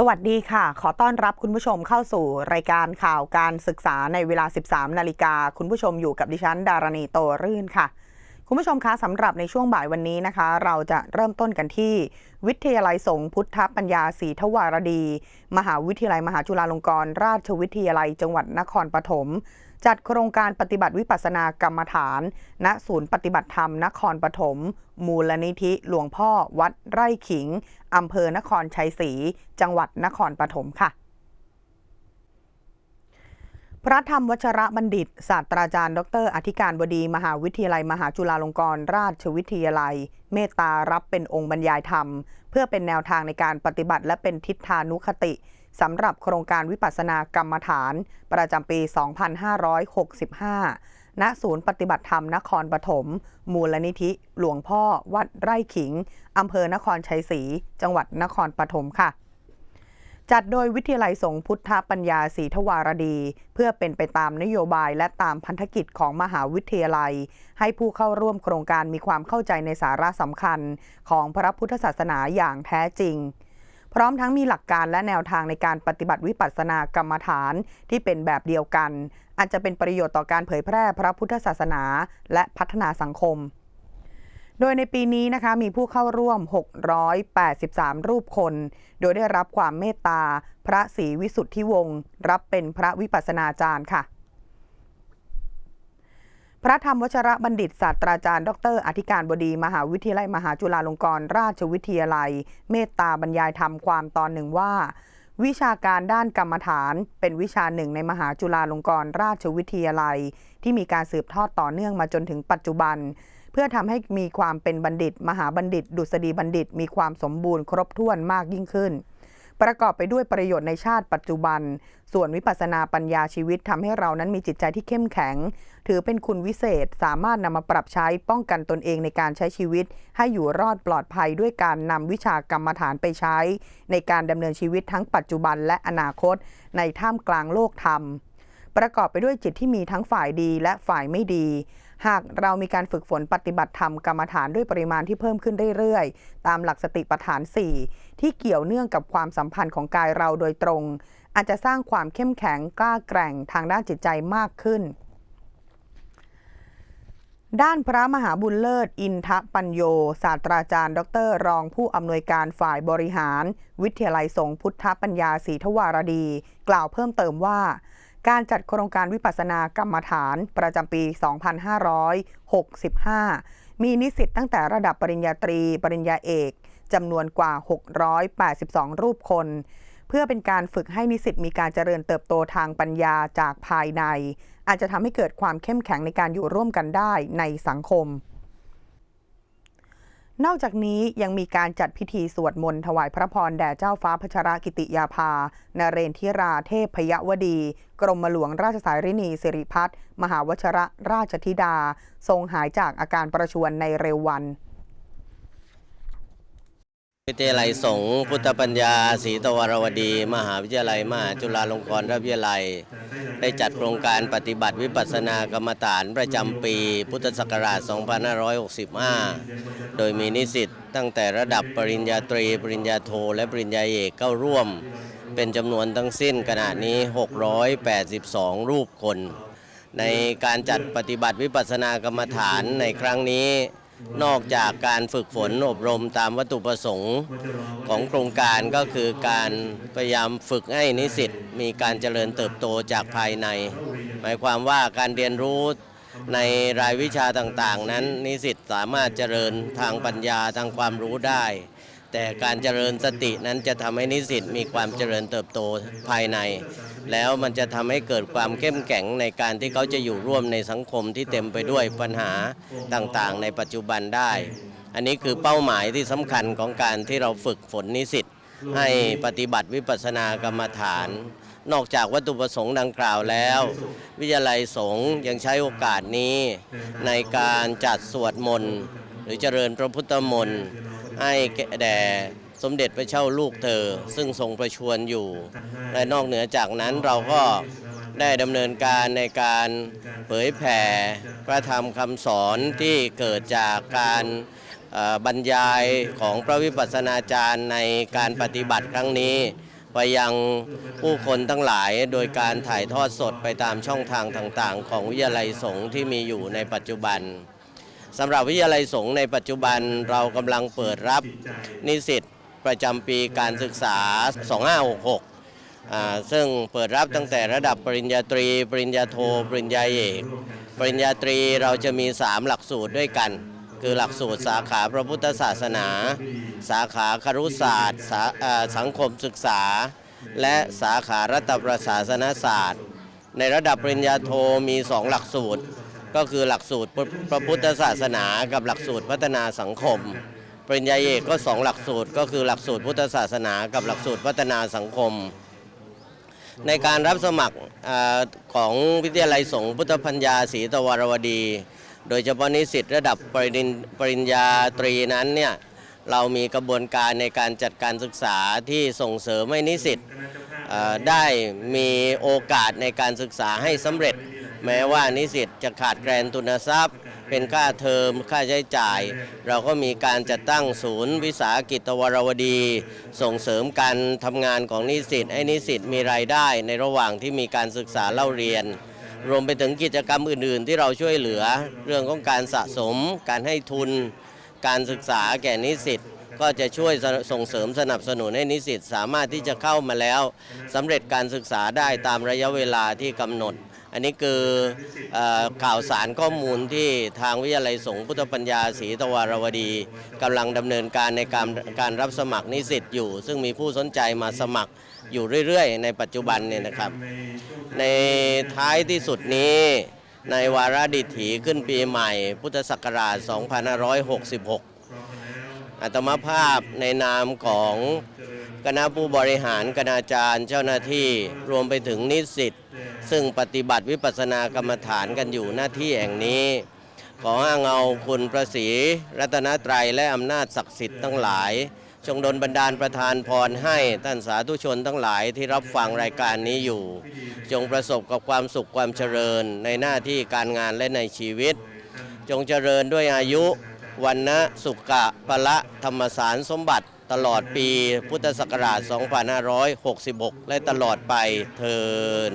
สวัสดีค่ะ ขอต้อนรับคุณผู้ชมเข้าสู่รายการข่าวการศึกษาในเวลา 13 นาฬิกา คุณผู้ชมอยู่กับดิฉัน ดารณีโตรื่นค่ะ คุณผู้ชมคะสำหรับในช่วงบ่ายวันนี้นะคะ เราจะเริ่มต้นกันที่ วิทยาลัยสงฆ์พุทธปัญญาศรีทวารดี มหาวิทยาลัยมหาจุฬาลงกรณราชวิทยาลัยจังหวัดนครปฐม จัดโครงการปฏิบัติวิปัสสนากรรมฐาน ณ ศูนย์ปฏิบัติธรรมนครปฐม มูลนิธิหลวงพ่อวัดไร่ขิง อำเภอนครชัยศรี จังหวัดนครปฐมค่ะ พระธรรมวชระบัณฑิต ศาสตราจารย์ ดร อธิการบดี มหาวิทยาลัย มหาจุฬาลงกรณราชวิทยาลัย เมตตารับเป็นองค์บรรยายธรรม เพื่อเป็นแนวทางในการปฏิบัติและเป็นทิศทานุคติ สำหรับโครงการวิปัสสนากรรมฐาน ประจำปี 2565 ณ ศูนย์ปฏิบัติธรรมนครปฐม มูลนิธิ หลวงพ่อ วัดไร่ขิง อำเภอนครชัยศรี จังหวัดนครปฐมค่ะ จัดโดยวิทยาลัยสงฆ์พุทธปัญญาศรีทวารดี เพื่อเป็นไปตามนโยบายและตามพันธกิจของมหาวิทยาลัย ให้ผู้เข้าร่วมโครงการมีความเข้าใจในสาระสำคัญ ของพระพุทธศาสนาอย่างแท้จริง พร้อมทั้งมีหลักการและแนวทางในการปฏิบัติวิปัสสนากรรมฐานที่เป็นแบบเดียวกัน อาจจะเป็นประโยชน์ต่อการเผยแพร่พระพุทธศาสนา และพัฒนาสังคม โดยในปีนี้นะคะมีผู้เข้าร่วม 683 รูปคน โดยได้รับความเมตตา พระศรีวิสุทธิวงศ์รับเป็นพระวิปัสสนาจารย์ค่ะ ระธรรมวชระบัณฑิตศาสตราจารย์ ดร อธิการบดี มหาวิทยาลัยมหาจุฬาลงกรณราชวิทยาลัย เมตตาบรรยายธรรมความตอนหนึ่งว่า วิชาการด้านกรรมฐาน เป็นวิชาหนึ่งในมหาจุฬาลงกรณราชวิทยาลัย ที่มีการสืบทอดต่อเนื่องมาจนถึงปัจจุบัน เพื่อทำให้มีความเป็นบัณฑิต มหาบัณฑิต ดุษฎีบัณฑิต มีความสมบูรณ์ครบถ้วนมากยิ่งขึ้น ประกอบไปด้วยประโยชน์ในชาติปัจจุบัน ส่วนวิปัสนาปัญญาชีวิตทำให้เรานั้นมีจิตใจที่เข้มแข็ง ถือเป็นคุณวิเศษสามารถนำมาปรับใช้ป้องกันตนเองในการใช้ชีวิต ให้อยู่รอดปลอดภัยด้วยการนำวิชากรรมฐานไปใช้ ในการดำเนินชีวิตทั้งปัจจุบันและอนาคต ในท่ามกลางโลกธรรม ประกอบไปด้วยจิตที่มีทั้งฝ่ายดีและฝ่ายไม่ดี หากเรามีการฝึกฝนปฏิบัติธรรมกรรมฐานด้วยปริมาณที่เพิ่มขึ้นเรื่อยๆ ตามหลักสติปัฏฐาน 4 ที่เกี่ยวเนื่องกับความสัมพันธ์ของกายเราโดยตรง อาจจะสร้างความเข้มแข็งกล้าแกร่งทางด้านจิตใจมากขึ้น ด้านพระมหาบุญเลิศ อินทปัญโย ศาสตราจารย์ ดร รองผู้อำนวยการฝ่ายบริหาร วิทยาลัยสงฆ์พุทธปัญญาศรีทวารดี กล่าวเพิ่มเติมว่า การจัดโครงการวิปัสสนากรรมฐานประจำปี 2565 มีนิสิตตั้งแต่ระดับปริญญาตรี ปริญญาเอกจำนวนกว่า 682 รูปคน เพื่อเป็นการฝึกให้นิสิตมีการเจริญเติบโตทางปัญญาจากภายใน อาจจะทำให้เกิดความเข้มแข็งในการอยู่ร่วมกันได้ในสังคม นอกจากนี้ยังมีการจัดพิธีสวดมนต์ถวายพระพรแด่เจ้าฟ้าพชรกิติยาภา นเรนทิราเทพพยวดี กรมหลวงราชสายรินีสิริพัฒน์มหาวชระราชธิดา ทรงหายจากอาการประชวรในเร็ววัน วิทยาลัยสงฆ์พุทธปัญญาศรีตวรวดี มหาวิทยาลัยมหาจุฬาลงกรณราชวิทยาลัย ได้จัดโครงการปฏิบัติวิปัสสนากรรมฐานประจำปี พุทธศักราช 2565 โดยมีนิสิตตั้งแต่ระดับปริญญาตรี ปริญญาโท และปริญญาเอกเข้าร่วม เป็นจำนวนทั้งสิ้นขณะนี้ 682 รูปคน ในการจัดปฏิบัติวิปัสสนากรรมฐานในครั้งนี้ นอกจากการฝึกฝนอบรมตามวัตถุประสงค์ของโครงการก็คือการพยายามฝึกให้นิสิตมีการเจริญเติบโตจากภายใน หมายความว่าการเรียนรู้ในรายวิชาต่างๆ นั้นนิสิตสามารถเจริญทางปัญญาทางความรู้ได้ แต่การเจริญสตินั้นจะทำให้นิสิตมีความเจริญเติบโตภายใน แล้วมันจะทำให้เกิดความเข้มแข็งในการที่เขาจะอยู่ร่วมในสังคมที่เต็มไปด้วยปัญหาต่างๆ ในปัจจุบันได้ อันนี้คือเป้าหมายที่สำคัญของการที่เราฝึกฝนนิสิตให้ปฏิบัติวิปัสสนากรรมฐาน นอกจากวัตถุประสงค์ดังกล่าวแล้ว วิทยาลัยสงฆ์ยังใช้โอกาสนี้ ในการจัดสวดมนต์ หรือเจริญพระพุทธมนต์ ให้แด่สมเด็จพระเจ้าลูกเธอ ซึ่งทรงประชวรอยู่ และนอกเหนือจากนั้นเราก็ได้ดำเนินการในการเผยแผ่พระธรรมคำสอนที่เกิดจากการเอ่อบรรยายของพระวิปัสสนาจารย์ในการปฏิบัติครั้งนี้ ไปยังผู้คนทั้งหลายโดยการถ่ายทอดสดไปตามช่องทางต่างๆ ของวิทยาลัยสงฆ์ที่มีอยู่ในปัจจุบัน สำหรับวิทยาลัยสงฆ์ในปัจจุบันเรากำลังเปิดรับนิสิตประจำปีการศึกษา 2566 ซึ่งเปิดรับตั้งแต่ระดับปริญญาตรี ปริญญาโท ปริญญาเอก ปริญญาตรีเราจะมี 3 หลักสูตรด้วยกัน คือหลักสูตรสาขาพระพุทธศาสนา สาขาครุศาสตร์สังคมศึกษา และสาขารัฐประศาสนศาสตร์ ในระดับปริญญาโทมี 2 หลักสูตร ก็คือหลักสูตรพระพระพุทธศาสนากับหลักสูตรพัฒนาสังคม ปริญญาเอกก็2หลักสูตร ก็คือหลักสูตรพุทธศาสนา กับหลักสูตรพัฒนาสังคม ในการรับสมัครอของวิทยาลัยสงฆ์พุทธพัญญาศรีตวรวดี โดยเฉพาะนิสิตระดับปริญปริญญาตรีนั้นเนี่ยเรามีกระบวนการในการจัดการศึกษาที่ส่งเสริมให้นิสิตได้มีโอกาสในการศึกษาให้สำเร็จ แม้ว่านิสิตจะขาดแคลนทุนทรัพย์ เป็นค่าเทอมค่าใช้จ่าย เราก็มีการจัดตั้งศูนย์วิสาหกิจวรวดี ส่งเสริมการทำงานของนิสิตให้นิสิตมีรายได้ในระหว่างที่มีการศึกษาเล่าเรียน รวมไปถึงกิจกรรมอื่น ๆ ที่เราช่วยเหลือ เรื่องของการสะสม การให้ทุน การศึกษาแก่นิสิตก็จะช่วยส่งเสริมสนับสนุนให้นิสิตสามารถที่จะเข้ามาแล้วสำเร็จการศึกษาได้ตามระยะเวลาที่กำหนด อันนี้คืออข่าวสารข้อมูลที่ทางวิทยาลัยสงฆ์พุทธปัญญาศรีตวารวดีกำลังดำเนินการในการการรับสมัครนิสิตอยู่ ซึ่งมีผู้สนใจมาสมัครอยู่เรื่อยๆ ในปัจจุบันเนี่ยนะครับ ในท้ายที่สุดนี้ในวาระดิถีขึ้นปีใหม่ พุทธศักราช 2566 อัตมภาพในนามของ คณะผู้บริหารคณาจารย์เจ้าหน้าที่รวมไปถึงนิสิตซึ่งปฏิบัติวิปัสสนากรรมฐานกันอยู่หน้าที่แห่งนี้ ขออ้างเอาคุณพระศรีรัตนตรัยและอำนาจศักดิ์สิทธิ์ทั้งหลาย จงดลบันดาลประทานพรให้ท่านสาธุชนทั้งหลายที่รับฟังรายการนี้อยู่ จงประสบกับความสุขความเจริญในหน้าที่การงานและในชีวิต จงเจริญด้วยอายุวันนะสุขะพละธรรมสารสมบัติ ตลอดปีพุทธศักราช 2566 และตลอดไปเทิน